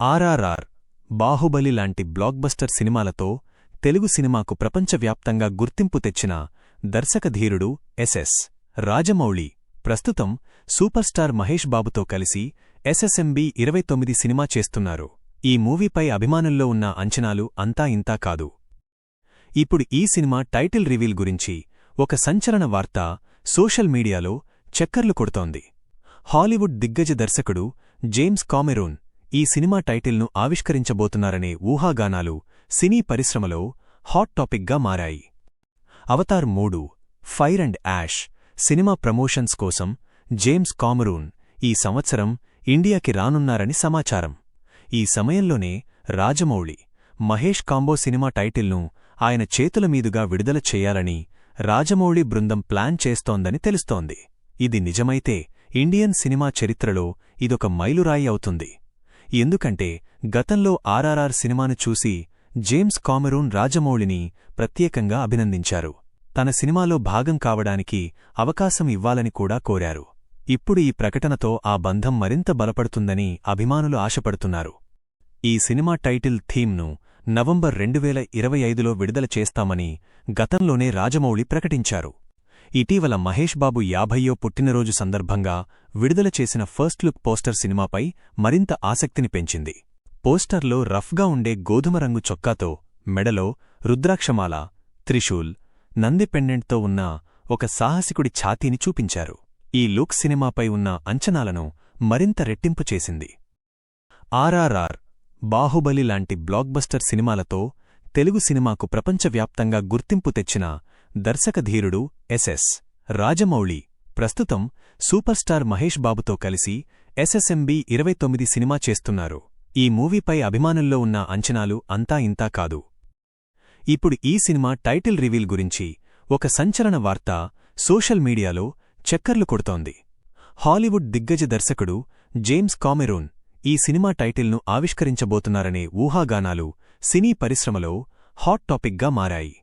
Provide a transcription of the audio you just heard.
ఆర్ఆర్ఆర్ బాహుబలి లాంటి బ్లాక్బస్టర్ సినిమాలతో తెలుగు సినిమాకు ప్రపంచవ్యాప్తంగా గుర్తింపు తెచ్చిన దర్శకధీరుడు ఎస్ఎస్ రాజమౌళి. ప్రస్తుతం సూపర్ స్టార్ మహేష్ బాబుతో కలిసి ఎస్ఎస్ఎంబి ఇరవై తొమ్మిది సినిమా చేస్తున్నారు. ఈ మూవీపై అభిమానుల్లో ఉన్న అంచనాలు అంతా ఇంతా కాదు. ఇప్పుడు ఈ సినిమా టైటిల్ రివీల్ గురించి ఒక సంచలన వార్త సోషల్ మీడియాలో చక్కర్లు కొడుతోంది. హాలీవుడ్ దిగ్గజ దర్శకుడు జేమ్స్ కామెరూన్ ఈ సినిమా టైటిల్ను ఆవిష్కరించబోతున్నారనే ఊహాగానాలు సినీ పరిశ్రమలో హాట్ టాపిక్గా మారాయి. అవతార్ మూడు fire and ash cinema promotions కోసం జేమ్స్ కామరూన్ ఈ సంవత్సరం ఇండియాకి రానున్నారని సమాచారం. ఈ సమయంలోనే రాజమౌళి మహేష్ కాంబో సినిమా టైటిల్ను ఆయన చేతుల మీదుగా విడుదల చేయాలని రాజమౌళి బృందం ప్లాన్ చేస్తోందని తెలుస్తోంది. ఇది నిజమైతే ఇండియన్ సినిమా చరిత్రలో ఇదొక మైలురాయి అవుతుంది. ఎందుకంటే గతంలో ఆర్ఆర్ఆర్ సినిమాను చూసి జేమ్స్ కామెరూన్ రాజమౌళిని ప్రత్యేకంగా అభినందించారు. తన సినిమాలో భాగం కావడానికి అవకాశం ఇవ్వాలని కూడా కోరారు. ఇప్పుడు ఈ ప్రకటనతో ఆ బంధం మరింత బలపడుతుందని అభిమానులు ఆశపడుతున్నారు. ఈ సినిమా టైటిల్ థీమ్ను నవంబర్ రెండువేల ఇరవై ఐదులో విడుదల చేస్తామని గతంలోనే రాజమౌళి ప్రకటించారు. ఇటీవల మహేష్ బాబు యాభయ్యో పుట్టినరోజు సందర్భంగా విడుదల చేసిన ఫస్ట్ లుక్ పోస్టర్ సినిమాపై మరింత ఆసక్తిని పెంచింది. పోస్టర్లో రఫ్గా ఉండే గోధుమ రంగు చొక్కాతో మెడలో రుద్రాక్షమాల త్రిశూల్ నంది పెండెంట్తో ఉన్న ఒక సాహసికుడి ఛాతీని చూపించారు. ఈ లుక్ సినిమాపై ఉన్న అంచనాలను మరింత రెట్టింపు చేసింది. ఆర్ఆర్ఆర్ బాహుబలి లాంటి బ్లాక్బస్టర్ సినిమాలతో తెలుగు సినిమాకు ప్రపంచవ్యాప్తంగా గుర్తింపు తెచ్చిన దర్శకధీరుడు ఎస్ఎస్ రాజమౌళి ప్రస్తుతం సూపర్ స్టార్ మహేష్ బాబుతో కలిసి ఎస్ఎస్ఎంబి ఇరవై తొమ్మిది సినిమా చేస్తున్నారు. ఈ మూవీపై అభిమానుల్లో ఉన్న అంచనాలు అంతా ఇంతా కాదు. ఇప్పుడు ఈ సినిమా టైటిల్ రివీల్ గురించి ఒక సంచలన వార్త సోషల్ మీడియాలో చక్కర్లు కొడుతోంది. హాలీవుడ్ దిగ్గజ దర్శకుడు జేమ్స్ కామెరూన్ ఈ సినిమా టైటిల్ను ఆవిష్కరించబోతున్నారనే ఊహాగానాలు సినీ పరిశ్రమలో హాట్ టాపిక్గా మారాయి.